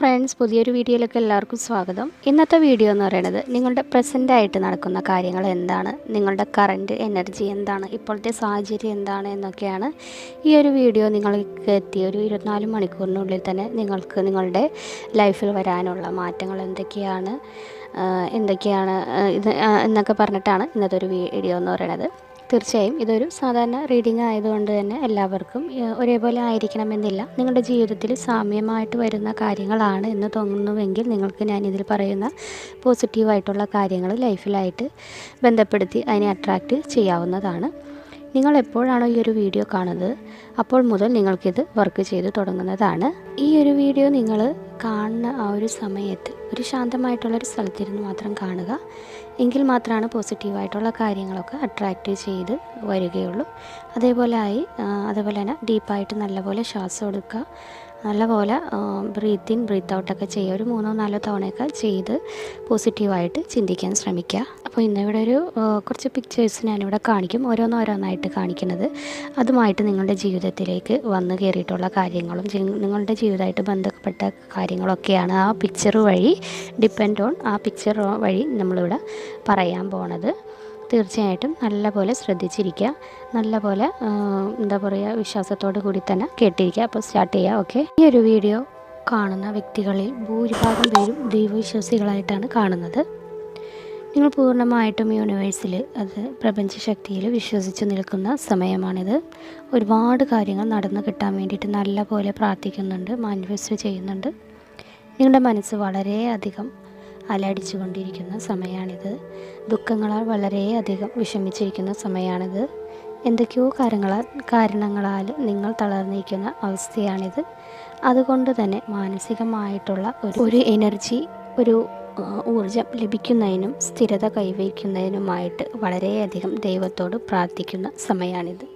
Friends പുതിയൊരു വീഡിയോയിലേക്ക് എല്ലാവർക്കും സ്വാഗതം. ഇന്നത്തെ വീഡിയോ എന്ന് പറയുന്നത് നിങ്ങളുടെ പ്രസന്റ് ആയിട്ട് നടക്കുന്ന കാര്യങ്ങൾ എന്താണ്? നിങ്ങളുടെ കറന്റ് എനർജി എന്താണ്? ഇപ്പോഴത്തെ സാഹചര്യം എന്താണ് എന്നൊക്കെയാണ് ഈ ഒരു വീഡിയോ നിങ്ങൾക്ക് എത്തിയ ഒരു ഇരുപത്തിനാല് മണിക്കൂറിനുള്ളിൽ തന്നെ നിങ്ങൾക്ക് നിങ്ങളുടെ ലൈഫിൽ വരാനുള്ള മാറ്റങ്ങൾ എന്തൊക്കെയാണ് എന്തൊക്കെയാണ് ഇത് എന്നൊക്കെ പറഞ്ഞിട്ടാണ് ഇന്നത്തെ ഒരു വീഡിയോ എന്ന് പറയുന്നത്. തീർച്ചയായും ഇതൊരു സാധാരണ റീഡിംഗ് ആയതുകൊണ്ട് തന്നെ എല്ലാവർക്കും ഒരേപോലെ ആയിരിക്കണമെന്നില്ല. നിങ്ങളുടെ ജീവിതത്തിൽ സാമ്യമായിട്ട് വരുന്ന കാര്യങ്ങളാണ് എന്ന് തോന്നുന്നുവെങ്കിൽ നിങ്ങൾക്ക് ഞാൻ ഇതിൽ പറയുന്ന പോസിറ്റീവായിട്ടുള്ള കാര്യങ്ങൾ ലൈഫിലായിട്ട് ബന്ധപ്പെടുത്തി അതിനെ അട്രാക്റ്റ് ചെയ്യാവുന്നതാണ്. നിങ്ങൾ എപ്പോഴാണോ ഈ ഒരു വീഡിയോ കാണുന്നത് അപ്പോൾ മുതൽ നിങ്ങൾക്കിത് വർക്ക് ചെയ്ത് തുടങ്ങുന്നതാണ്. ഈ ഒരു വീഡിയോ നിങ്ങൾ കാണുന്ന ആ ഒരു സമയത്ത് ഒരു ശാന്തമായിട്ടുള്ളൊരു സ്ഥലത്തിരുന്ന് മാത്രം കാണുക. എങ്കിൽ മാത്രമാണ് പോസിറ്റീവായിട്ടുള്ള കാര്യങ്ങളൊക്കെ അട്രാക്റ്റ് ചെയ്ത് വരികയുള്ളൂ. അതേപോലെ ആയി അതേപോലെ തന്നെ ഡീപ്പായിട്ട് നല്ലപോലെ ശ്വാസം എടുക്കുക. നല്ലപോലെ ബ്രീത്ത് ഇൻ ബ്രീത്ത് ഔട്ടൊക്കെ ചെയ്യുക. ഒരു മൂന്നോ നാലോ തവണയൊക്കെ ചെയ്ത് പോസിറ്റീവായിട്ട് ചിന്തിക്കാൻ ശ്രമിക്കുക. അപ്പോൾ ഇന്നിവിടെ ഒരു കുറച്ച് പിക്ചേഴ്സ് ഞാനിവിടെ കാണിക്കും. ഓരോന്നോരോന്നായിട്ട് കാണിക്കുന്നത്. അതുമായിട്ട് നിങ്ങളുടെ ജീവിതത്തിലേക്ക് വന്നു കയറിയിട്ടുള്ള കാര്യങ്ങളും നിങ്ങളുടെ ജീവിതമായിട്ട് ബന്ധപ്പെട്ട കാര്യങ്ങളൊക്കെയാണ് ആ പിക്ചർ വഴി ഡിപ്പെൻഡ് ഓൺ ആ പിക്ചർ വഴി നമ്മളിവിടെ പറയാൻ പോണത്. തീർച്ചയായിട്ടും നല്ലപോലെ ശ്രദ്ധിച്ചിരിക്കുക. നല്ലപോലെ എന്താ പറയുക വിശ്വാസത്തോടു കൂടി തന്നെ കേട്ടിരിക്കുക. അപ്പോൾ സ്റ്റാർട്ട് ചെയ്യുക ഓക്കെ ഈ ഒരു വീഡിയോ കാണുന്ന വ്യക്തികളിൽ ഭൂരിഭാഗം പേരും ദൈവവിശ്വാസികളായിട്ടാണ് കാണുന്നത്. നിങ്ങൾ പൂർണമായിട്ടും യൂണിവേഴ്സിൽ അത് പ്രപഞ്ചശക്തിയിൽ വിശ്വസിച്ച് നിൽക്കുന്ന സമയമാണിത്. ഒരുപാട് കാര്യങ്ങൾ നടന്നു കിട്ടാൻ വേണ്ടിയിട്ട് നല്ലപോലെ പ്രാർത്ഥിക്കുന്നുണ്ട് മാനിഫെസ്റ്റ് ചെയ്യുന്നുണ്ട്. നിങ്ങളുടെ മനസ്സ് വളരെയധികം അലടിച്ചുകൊണ്ടിരിക്കുന്ന സമയമാണിത്. ദുഃഖങ്ങളാൽ വളരെയധികം വിഷമിച്ചിരിക്കുന്ന സമയമാണിത്. എന്തൊക്കെയോ കാര്യങ്ങളാൽ കാരണങ്ങളാൽ നിങ്ങൾ തളർന്നിരിക്കുന്ന അവസ്ഥയാണിത്. അതുകൊണ്ട് തന്നെ മാനസികമായിട്ടുള്ള ഒരു ഒരു എനർജി ഒരു ഊർജം ലഭിക്കുന്നതിനും സ്ഥിരത കൈവരിക്കുന്നതിനുമായിട്ട് വളരെയധികം ദൈവത്തോട് പ്രാർത്ഥിക്കുന്ന സമയമാണിത്.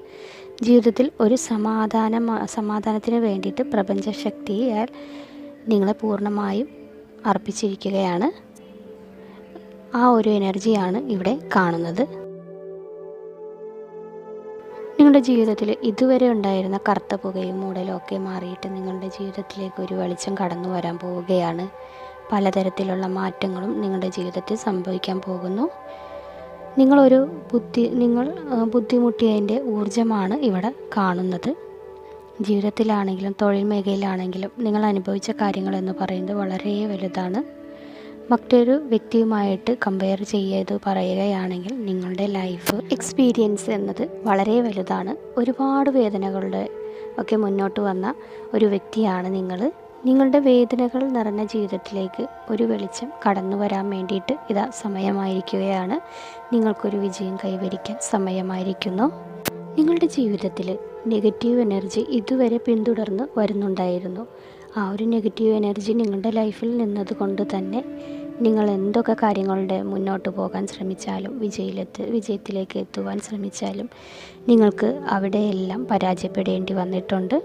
ജീവിതത്തിൽ ഒരു സമാധാന സമാധാനത്തിന് വേണ്ടിയിട്ട് പ്രപഞ്ചശക്തിയാൽ നിങ്ങളെ പൂർണമായും അർപ്പിച്ചിരിക്കുകയാണ്. ആ ഒരു എനർജിയാണ് ഇവിടെ കാണുന്നത്. നിങ്ങളുടെ ജീവിതത്തിൽ ഇതുവരെ ഉണ്ടായിരുന്ന കറുത്ത പുകയും മൂടലും ഒക്കെ മാറിയിട്ട് നിങ്ങളുടെ ജീവിതത്തിലേക്ക് ഒരു വെളിച്ചം കടന്നു വരാൻ പോവുകയാണ്. പലതരത്തിലുള്ള മാറ്റങ്ങളും നിങ്ങളുടെ ജീവിതത്തിൽ സംഭവിക്കാൻ പോകുന്നു. നിങ്ങളൊരു ബുദ്ധി നിങ്ങൾ ബുദ്ധിമുട്ടിയതിന്റെ ഊർജമാണ് ഇവിടെ കാണുന്നത്. ജീവിതത്തിലാണെങ്കിലും തൊഴിൽ മേഖലയിലാണെങ്കിലും നിങ്ങൾ അനുഭവിച്ച കാര്യങ്ങളെന്ന് പറയുന്നത് വളരെ വലുതാണ്. മറ്റൊരു വ്യക്തിയുമായിട്ട് കമ്പയർ ചെയ്ത് പറയുകയാണെങ്കിൽ നിങ്ങളുടെ ലൈഫ് എക്സ്പീരിയൻസ് എന്നത് വളരെ വലുതാണ്. ഒരുപാട് വേദനകളുടെ ഒക്കെ മുന്നോട്ട് വന്ന ഒരു വ്യക്തിയാണ് നിങ്ങൾ. നിങ്ങളുടെ വേദനകൾ നിറഞ്ഞ ജീവിതത്തിലേക്ക് ഒരു വെളിച്ചം കടന്നു വരാൻ വേണ്ടിയിട്ട് ഇതാ സമയമായിരിക്കുകയാണ്. നിങ്ങൾക്കൊരു വിജയം കൈവരിക്കാൻ സമയമായിരിക്കുന്നു. നിങ്ങളുടെ ജീവിതത്തിൽ നെഗറ്റീവ് എനർജി ഇതുവരെ പിന്തുടർന്ന് വരുന്നുണ്ടായിരുന്നു. ആ ഒരു നെഗറ്റീവ് എനർജി നിങ്ങളുടെ ലൈഫിൽ നിന്നതുകൊണ്ട് തന്നെ നിങ്ങൾ എന്തൊക്കെ കാര്യങ്ങളുടെ മുന്നോട്ട് പോകാൻ ശ്രമിച്ചാലും വിജയിലെത്ത് വിജയത്തിലേക്ക് എത്തുവാൻ ശ്രമിച്ചാലും നിങ്ങൾക്ക് അവിടെയെല്ലാം പരാജയപ്പെടേണ്ടി വന്നിട്ടുണ്ട്.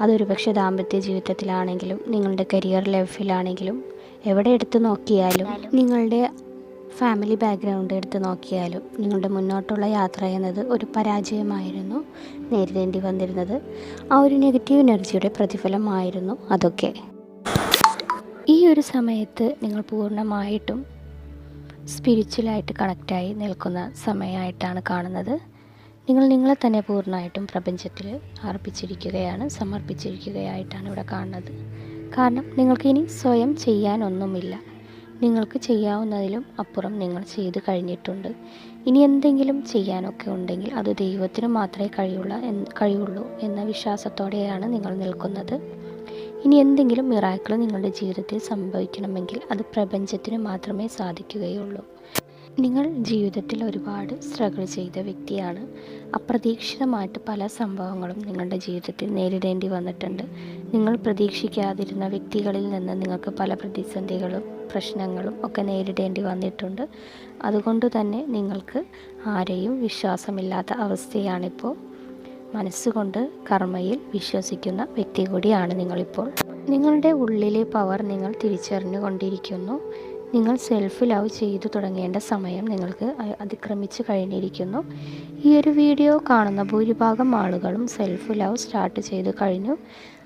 അതൊരു പക്ഷേ ദാമ്പത്യ ജീവിതത്തിലാണെങ്കിലും നിങ്ങളുടെ കരിയർ ലൈഫിലാണെങ്കിലും എവിടെ എടുത്തു നോക്കിയാലും നിങ്ങളുടെ ഫാമിലി ബാക്ക്ഗ്രൗണ്ട് എടുത്ത് നോക്കിയാലും നിങ്ങളുടെ മുന്നോട്ടുള്ള യാത്ര എന്നത് ഒരു പരാജയമായിരുന്നു നേരിടേണ്ടി വന്നിരുന്നത്. ആ ഒരു നെഗറ്റീവ് എനർജിയുടെ പ്രതിഫലമായിരുന്നു അതൊക്കെ. ഈ ഒരു സമയത്ത് നിങ്ങൾ പൂർണമായിട്ടും സ്പിരിച്വലായിട്ട് കണക്റ്റായി നിൽക്കുന്ന സമയമായിട്ടാണ് കാണുന്നത്. നിങ്ങൾ നിങ്ങളെ തന്നെ പൂർണമായിട്ടും പ്രപഞ്ചത്തിൽ അർപ്പിച്ചിരിക്കുകയാണ് സമർപ്പിച്ചിരിക്കുകയായിട്ടാണ് ഇവിടെ കാണുന്നത്. കാരണം നിങ്ങൾക്കിനി സ്വയം ചെയ്യാനൊന്നുമില്ല. നിങ്ങൾക്ക് ചെയ്യാവുന്നതിലും അപ്പുറം നിങ്ങൾ ചെയ്തു കഴിഞ്ഞിട്ടുണ്ട്. ഇനി എന്തെങ്കിലും ചെയ്യാനൊക്കെ ഉണ്ടെങ്കിൽ അത് ദൈവത്തിന് മാത്രമേ കഴിയുള്ള കഴിയുള്ളൂ എന്ന വിശ്വാസത്തോടെയാണ് നിങ്ങൾ നിൽക്കുന്നത്. ഇനി എന്തെങ്കിലും മിറാക്കിൾ നിങ്ങളുടെ ജീവിതത്തിൽ സംഭവിക്കണമെങ്കിൽ അത് പ്രപഞ്ചത്തിന് മാത്രമേ സാധിക്കുകയുള്ളൂ. നിങ്ങൾ ജീവിതത്തിൽ ഒരുപാട് സ്ട്രഗിൾ ചെയ്ത വ്യക്തിയാണ്. അപ്രതീക്ഷിതമായിട്ട് പല സംഭവങ്ങളും നിങ്ങളുടെ ജീവിതത്തിൽ നേരിടേണ്ടി വന്നിട്ടുണ്ട്. നിങ്ങൾ പ്രതീക്ഷിക്കാതിരുന്ന വ്യക്തികളിൽ നിന്ന് നിങ്ങൾക്ക് പല പ്രതിസന്ധികളും പ്രശ്നങ്ങളും ഒക്കെ നേരിടേണ്ടി വന്നിട്ടുണ്ട്. അതുകൊണ്ട് തന്നെ നിങ്ങൾക്ക് ആരെയും വിശ്വാസമില്ലാത്ത അവസ്ഥയാണിപ്പോൾ. മനസ്സുകൊണ്ട് കർമ്മയിൽ വിശ്വസിക്കുന്ന വ്യക്തി കൂടിയാണ് നിങ്ങളിപ്പോൾ. നിങ്ങളുടെ ഉള്ളിലെ പവർ നിങ്ങൾ തിരിച്ചറിഞ്ഞുകൊണ്ടിരിക്കുന്നു. നിങ്ങൾ സെൽഫ് ലവ് ചെയ്തു തുടങ്ങേണ്ട സമയം നിങ്ങൾക്ക് അതിക്രമിച്ച് കഴിഞ്ഞിരിക്കുന്നു. ഈ ഒരു വീഡിയോ കാണുന്ന ഭൂരിഭാഗം ആളുകളും സെൽഫ് ലവ് സ്റ്റാർട്ട് ചെയ്തു കഴിഞ്ഞു.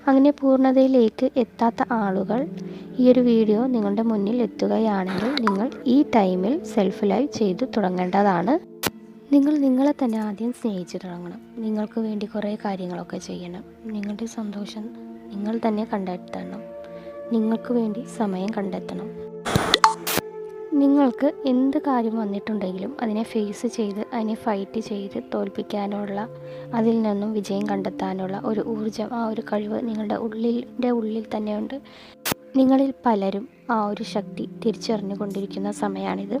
അങ്ങനെ പൂർണതയിലേക്ക് എത്താത്ത ആളുകൾ ഈ ഒരു വീഡിയോ നിങ്ങളുടെ മുന്നിൽ എത്തുകയാണെങ്കിൽ നിങ്ങൾ ഈ ടൈമിൽ സെൽഫ് ലൈവ് ചെയ്തു തുടങ്ങേണ്ടതാണ്. നിങ്ങൾ നിങ്ങളെ തന്നെ ആദ്യം സ്നേഹിച്ചു തുടങ്ങണം. നിങ്ങൾക്ക് വേണ്ടി കുറേ കാര്യങ്ങളൊക്കെ ചെയ്യണം. നിങ്ങളുടെ സന്തോഷം നിങ്ങൾ തന്നെ കണ്ടെത്തണം. നിങ്ങൾക്ക് വേണ്ടി സമയം കണ്ടെത്തണം. നിങ്ങൾക്ക് എന്ത് കാര്യം വന്നിട്ടുണ്ടെങ്കിലും അതിനെ ഫേസ് ചെയ്ത് അതിനെ ഫൈറ്റ് ചെയ്ത് തോൽപ്പിക്കാനുള്ള അതിൽ നിന്നും വിജയം കണ്ടെത്താനുള്ള ഒരു ഊർജം ആ ഒരു കഴിവ് നിങ്ങളുടെ ഉള്ളിന്റെ ഉള്ളിൽ തന്നെയുണ്ട്. നിങ്ങളിൽ പലരും ആ ഒരു ശക്തി തിരിച്ചറിഞ്ഞുകൊണ്ടിരിക്കുന്ന സമയമാണിത്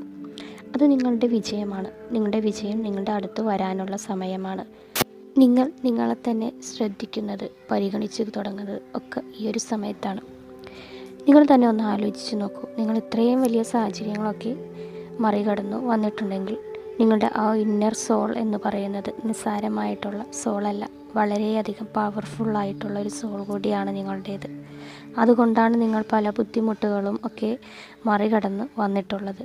അത് നിങ്ങളുടെ വിജയമാണ്. നിങ്ങളുടെ വിജയം നിങ്ങളുടെ അടുത്ത് വരാനുള്ള സമയമാണ്. നിങ്ങൾ നിങ്ങളെ തന്നെ ശ്രദ്ധിക്കുന്നത് പരിഗണിച്ച് തുടങ്ങുന്നത് ഒക്കെ ഈ ഒരു സമയത്താണ്. നിങ്ങൾ തന്നെ ഒന്ന് ആലോചിച്ച് നോക്കൂ. നിങ്ങൾ ഇത്രയും വലിയ സാഹചര്യങ്ങളൊക്കെ മറികടന്നു വന്നിട്ടുണ്ടെങ്കിൽ നിങ്ങളുടെ ആ ഇന്നർ സോൾ എന്ന് പറയുന്നത് നിസ്സാരമായിട്ടുള്ള സോളല്ല വളരെയധികം പവർഫുള്ളായിട്ടുള്ള ഒരു സോൾ കൂടിയാണ് നിങ്ങളുടേത്. അതുകൊണ്ടാണ് നിങ്ങൾ പല ബുദ്ധിമുട്ടുകളും ഒക്കെ മറികടന്ന് വന്നിട്ടുള്ളത്.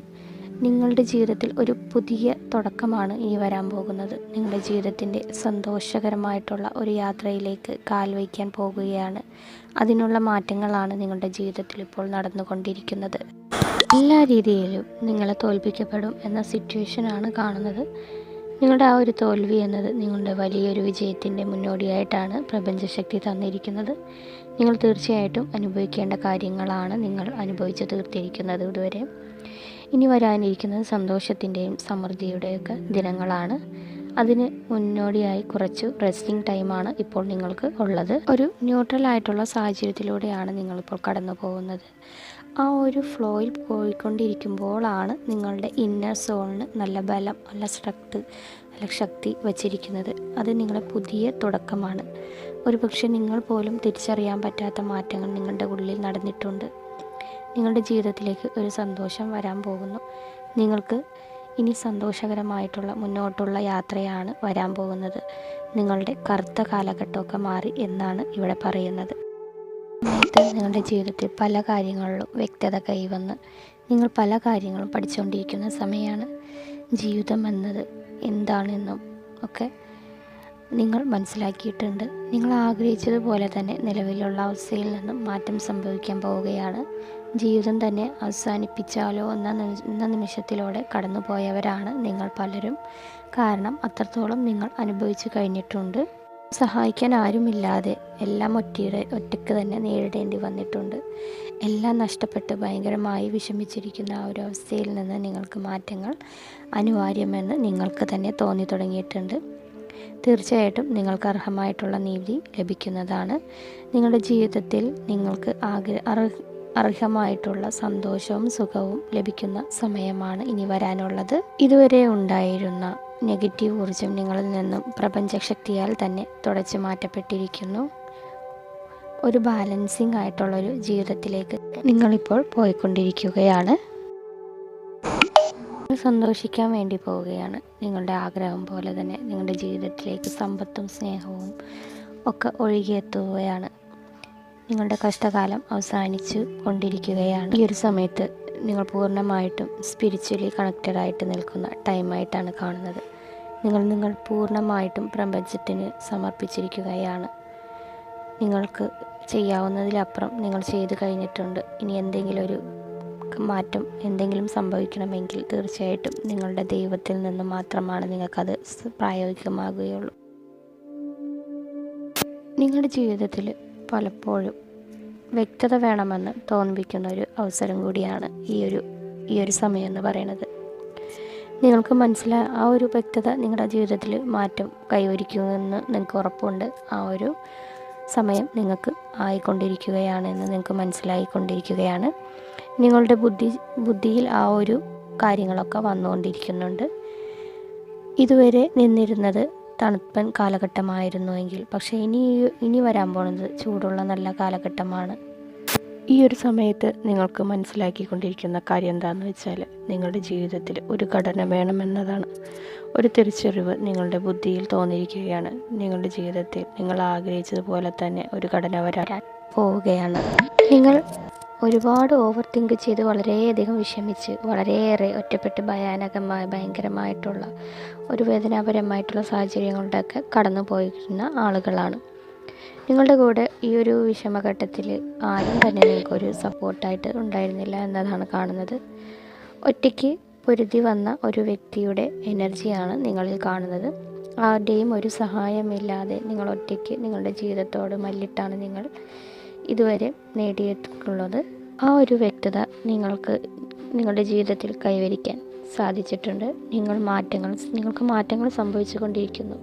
നിങ്ങളുടെ ജീവിതത്തിൽ ഒരു പുതിയ തുടക്കമാണ് ഇനി വരാൻ പോകുന്നത്. നിങ്ങളുടെ ജീവിതത്തിന്റെ സന്തോഷകരമായിട്ടുള്ള ഒരു യാത്രയിലേക്ക് കാൽ വയ്ക്കാൻ പോകുകയാണ്. അതിനുള്ള മാറ്റങ്ങളാണ് നിങ്ങളുടെ ജീവിതത്തിൽ ഇപ്പോൾ നടന്നുകൊണ്ടിരിക്കുന്നത്. എല്ലാ രീതിയിലും നിങ്ങളെ തോൽപ്പിക്കപ്പെടും എന്ന സിറ്റുവേഷനാണ് കാണുന്നത്. നിങ്ങളുടെ ആ ഒരു തോൽവി എന്നത് നിങ്ങളുടെ വലിയൊരു വിജയത്തിന്റെ മുന്നോടിയായിട്ടാണ് പ്രപഞ്ചശക്തി തന്നിരിക്കുന്നത്. നിങ്ങൾ തീർച്ചയായിട്ടും അനുഭവിക്കേണ്ട കാര്യങ്ങളാണ് നിങ്ങൾ അനുഭവിച്ച് തീർത്തിരിക്കുന്നത് ഇതുവരെ. ഇനി വരാനിരിക്കുന്നത് സന്തോഷത്തിന്റെയും സമൃദ്ധിയുടെയൊക്കെ ദിനങ്ങളാണ്. അതിന് മുന്നോടിയായി കുറച്ച് റെസ്റ്റിംഗ് ടൈമാണ് ഇപ്പോൾ നിങ്ങൾക്ക് ഉള്ളത്. ഒരു ന്യൂട്രൽ ആയിട്ടുള്ള സാഹചര്യത്തിലൂടെയാണ് നിങ്ങളിപ്പോൾ കടന്നു പോകുന്നത് ആ ഒരു ഫ്ലോയിൽ പോയിക്കൊണ്ടിരിക്കുമ്പോഴാണ് നിങ്ങളുടെ ഇന്നർ സോളിന് നല്ല ബലം നല്ല സ്ട്രക്ട് നല്ല ശക്തി വച്ചിരിക്കുന്നത്. അത് നിങ്ങളുടെ പുതിയ തുടക്കമാണ്. ഒരുപക്ഷെ നിങ്ങൾ പോലും തിരിച്ചറിയാൻ പറ്റാത്ത മാറ്റങ്ങൾ നിങ്ങളുടെ ഉള്ളിൽ നടന്നിട്ടുണ്ട്. നിങ്ങളുടെ ജീവിതത്തിലേക്ക് ഒരു സന്തോഷം വരാൻ പോകുന്നു. നിങ്ങൾക്ക് ഇനി സന്തോഷകരമായിട്ടുള്ള മുന്നോട്ടുള്ള യാത്രയാണ് വരാൻ പോകുന്നത്. നിങ്ങളുടെ കറുത്ത കാലഘട്ടമൊക്കെ മാറി എന്നാണ് ഇവിടെ പറയുന്നത്. സമയത്ത് നിങ്ങളുടെ ജീവിതത്തിൽ പല കാര്യങ്ങളിലും വ്യക്തത കൈവന്ന് നിങ്ങൾ പല കാര്യങ്ങളും പഠിച്ചുകൊണ്ടിരിക്കുന്ന സമയമാണ് ജീവിതം എന്നത് എന്താണെന്നും ഒക്കെ നിങ്ങൾ മനസ്സിലാക്കിയിട്ടുണ്ട്. നിങ്ങൾ ആഗ്രഹിച്ചതുപോലെ തന്നെ നിലവിലുള്ള അവസ്ഥയിൽ നിന്നും മാറ്റം സംഭവിക്കാൻ പോവുകയാണ്. ജീവിതം തന്നെ അവസാനിപ്പിച്ചാലോ എന്ന എന്ന നിമിഷത്തിലൂടെ കടന്നുപോയവരാണ് നിങ്ങൾ പലരും. കാരണം അത്രത്തോളം നിങ്ങൾ അനുഭവിച്ചു കഴിഞ്ഞിട്ടുണ്ട്. സഹായിക്കാൻ ആരുമില്ലാതെ എല്ലാം ഒറ്റയുടെ ഒറ്റയ്ക്ക് തന്നെ നേരിടേണ്ടി വന്നിട്ടുണ്ട്. എല്ലാം നഷ്ടപ്പെട്ട് ഭയങ്കരമായി വിഷമിച്ചിരിക്കുന്ന ആ ഒരു അവസ്ഥയിൽ നിന്ന് നിങ്ങൾക്ക് മാറ്റങ്ങൾ അനിവാര്യമെന്ന് നിങ്ങൾക്ക് തന്നെ തോന്നി തുടങ്ങിയിട്ടുണ്ട്. തീർച്ചയായിട്ടും നിങ്ങൾക്ക് അർഹമായിട്ടുള്ള നീതി ലഭിക്കുന്നതാണ്. നിങ്ങളുടെ ജീവിതത്തിൽ നിങ്ങൾക്ക് ആഗ്ര അർഹമായിട്ടുള്ള സന്തോഷവും സുഖവും ലഭിക്കുന്ന സമയമാണ് ഇനി വരാനുള്ളത്. ഇതുവരെ ഉണ്ടായിരുന്ന നെഗറ്റീവ് ഊർജം നിങ്ങളിൽ നിന്നും പ്രപഞ്ചശക്തിയാൽ തന്നെ തുടച്ചു മാറ്റപ്പെട്ടിരിക്കുന്നു. ഒരു ബാലൻസിങ് ആയിട്ടുള്ളൊരു ജീവിതത്തിലേക്ക് നിങ്ങളിപ്പോൾ പോയിക്കൊണ്ടിരിക്കുകയാണ്. സന്തോഷിക്കാൻ വേണ്ടി പോവുകയാണ്. നിങ്ങളുടെ ആഗ്രഹം പോലെ തന്നെ നിങ്ങളുടെ ജീവിതത്തിലേക്ക് സമ്പത്തും സ്നേഹവും ഒക്കെ ഒഴുകിയെത്തുകയാണ്. നിങ്ങളുടെ കഷ്ടകാലം അവസാനിച്ചു കൊണ്ടിരിക്കുകയാണ്. ഈ ഒരു സമയത്ത് നിങ്ങൾ പൂർണമായിട്ടും സ്പിരിച്വലി കണക്റ്റഡ് ആയിട്ട് നിൽക്കുന്ന ടൈമായിട്ടാണ് കാണുന്നത്. നിങ്ങൾ നിങ്ങൾ പൂർണമായിട്ടും പ്രപഞ്ചത്തിന് സമർപ്പിച്ചിരിക്കുകയാണ്. നിങ്ങൾക്ക് ചെയ്യാവുന്നതിലപ്പുറം നിങ്ങൾ ചെയ്തു കഴിഞ്ഞിട്ടുണ്ട്. ഇനി എന്തെങ്കിലും ഒരു മാറ്റം എന്തെങ്കിലും സംഭവിക്കണമെങ്കിൽ തീർച്ചയായിട്ടും നിങ്ങളുടെ ദൈവത്തിൽ നിന്ന് മാത്രമാണ് നിങ്ങൾക്കത് പ്രായോഗികമാകുകയുള്ളൂ. നിങ്ങളുടെ ജീവിതത്തിൽ പലപ്പോഴും വ്യക്തത വേണമെന്ന് തോന്നിപ്പിക്കുന്ന ഒരു അവസരം കൂടിയാണ് ഈ ഒരു ഈ ഒരു സമയം എന്ന് പറയുന്നത്. നിങ്ങൾക്ക് മനസ്സിലാ ആ ഒരു വ്യക്തത നിങ്ങളുടെ ജീവിതത്തിൽ മാറ്റം കൈവരിക്കുമെന്ന് നിങ്ങൾക്ക് ഉറപ്പുണ്ട്. ആ ഒരു സമയം നിങ്ങൾക്ക് ആയിക്കൊണ്ടിരിക്കുകയാണ് എന്ന് നിങ്ങൾക്ക് മനസ്സിലായിക്കൊണ്ടിരിക്കുകയാണ്. നിങ്ങളുടെ ബുദ്ധി ബുദ്ധിയിൽ ആ ഒരു കാര്യങ്ങളൊക്കെ വന്നുകൊണ്ടിരിക്കുന്നുണ്ട്. ഇതുവരെ നിന്നിരുന്നത് തണുപ്പൻ കാലഘട്ടമായിരുന്നുവെങ്കിൽ പക്ഷേ ഇനി ഇനി വരാൻ പോകുന്നത് ചൂടുള്ള നല്ല കാലഘട്ടമാണ്. ഈ ഒരു സമയത്ത് നിങ്ങൾക്ക് മനസ്സിലാക്കിക്കൊണ്ടിരിക്കുന്ന കാര്യം എന്താണെന്ന് വെച്ചാൽ നിങ്ങളുടെ ജീവിതത്തിൽ ഒരു ഘടന വേണമെന്നതാണ്. ഒരു തിരിച്ചറിവ് നിങ്ങളുടെ ബുദ്ധിയിൽ തോന്നിയിരിക്കുകയാണ്. നിങ്ങളുടെ ജീവിതത്തിൽ നിങ്ങൾ ആഗ്രഹിച്ചതുപോലെ തന്നെ ഒരു ഘടന വരാൻ പോവുകയാണ്. നിങ്ങൾ ഒരുപാട് ഓവർ തിങ്ക് ചെയ്ത് വളരെയധികം വിഷമിച്ച് വളരെയേറെ ഒറ്റപ്പെട്ട് ഭയാനകമായ ഭയങ്കരമായിട്ടുള്ള ഒരു വേദനാപരമായിട്ടുള്ള സാഹചര്യങ്ങളുടെയൊക്കെ കടന്നു പോയിരുന്ന ആളുകളാണ്. നിങ്ങളുടെ കൂടെ ഈ ഒരു വിഷമഘട്ടത്തിൽ ആരും തന്നെ നിങ്ങൾക്ക് നിങ്ങൾക്കൊരു സപ്പോർട്ടായിട്ട് ഉണ്ടായിരുന്നില്ല എന്നതാണ് കാണുന്നത്. ഒറ്റയ്ക്ക് പൊരുതി വന്ന ഒരു വ്യക്തിയുടെ എനർജിയാണ് നിങ്ങളിൽ കാണുന്നത്. ആരുടെയും ഒരു സഹായമില്ലാതെ നിങ്ങൾ ഒറ്റയ്ക്ക് നിങ്ങളുടെ ജീവിതത്തോട് മല്ലിട്ടാണ് നിങ്ങൾ ഇതുവരെ നേടിയിട്ടുള്ളത്. ആ ഒരു വ്യക്തത നിങ്ങൾക്ക് നിങ്ങളുടെ ജീവിതത്തിൽ കൈവരിക്കാൻ സാധിച്ചിട്ടുണ്ട്. നിങ്ങൾ മാറ്റങ്ങൾ നിങ്ങൾക്ക് മാറ്റങ്ങൾ സംഭവിച്ചു കൊണ്ടിരിക്കുന്നു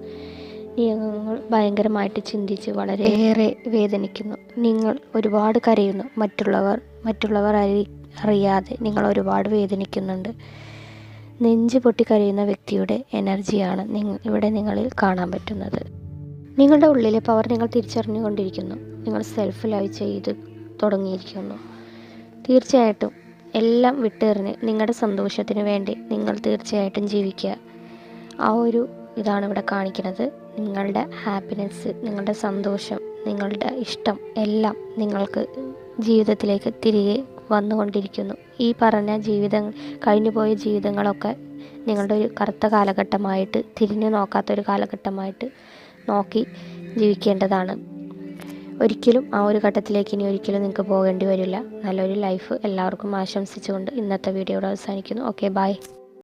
നിങ്ങൾ ഭയങ്കരമായിട്ട് ചിന്തിച്ച് വളരെ ഏറെ വേദനിക്കുന്നു. നിങ്ങൾ ഒരുപാട് കരയുന്നു. മറ്റുള്ളവർ മറ്റുള്ളവർ അറി അറിയാതെ നിങ്ങൾ ഒരുപാട് വേദനിക്കുന്നുണ്ട്. നെഞ്ച് പൊട്ടി കരയുന്ന വ്യക്തിയുടെ എനർജിയാണ് നിങ്ങൾ ഇവിടെ നിങ്ങളിൽ കാണാൻ പറ്റുന്നത്. നിങ്ങളുടെ ഉള്ളിലെ പവർ നിങ്ങൾ തിരിച്ചറിഞ്ഞുകൊണ്ടിരിക്കുന്നു. നിങ്ങൾ സെൽഫ് ലൈവ് ചെയ്ത് തുടങ്ങിയിരിക്കുന്നു. തീർച്ചയായിട്ടും എല്ലാം വിട്ടെറിഞ്ഞ് നിങ്ങളുടെ സന്തോഷത്തിന് വേണ്ടി നിങ്ങൾ തീർച്ചയായിട്ടും ജീവിക്കുക. ആ ഒരു ഇതാണ് ഇവിടെ കാണിക്കുന്നത്. നിങ്ങളുടെ ഹാപ്പിനെസ് നിങ്ങളുടെ സന്തോഷം നിങ്ങളുടെ ഇഷ്ടം എല്ലാം നിങ്ങൾക്ക് ജീവിതത്തിലേക്ക് തിരികെ വന്നുകൊണ്ടിരിക്കുന്നു. ഈ പറഞ്ഞ ജീവിതം കഴിഞ്ഞുപോയ ജീവിതങ്ങളൊക്കെ നിങ്ങളുടെ ഒരു കറുത്ത കാലഘട്ടമായിട്ട് തിരിഞ്ഞു നോക്കാത്തൊരു കാലഘട്ടമായിട്ട് നോക്കി ജീവിക്കേണ്ടതാണ്. ഒരിക്കലും ആ ഒരു ഘട്ടത്തിലേക്ക് ഇനി ഒരിക്കലും നിങ്ങൾക്ക് പോകേണ്ടി വരില്ല. നല്ലൊരു ലൈഫ് എല്ലാവർക്കും ആശംസിച്ചുകൊണ്ട് ഇന്നത്തെ വീഡിയോ അവസാനിക്കുന്നു. Okay bye.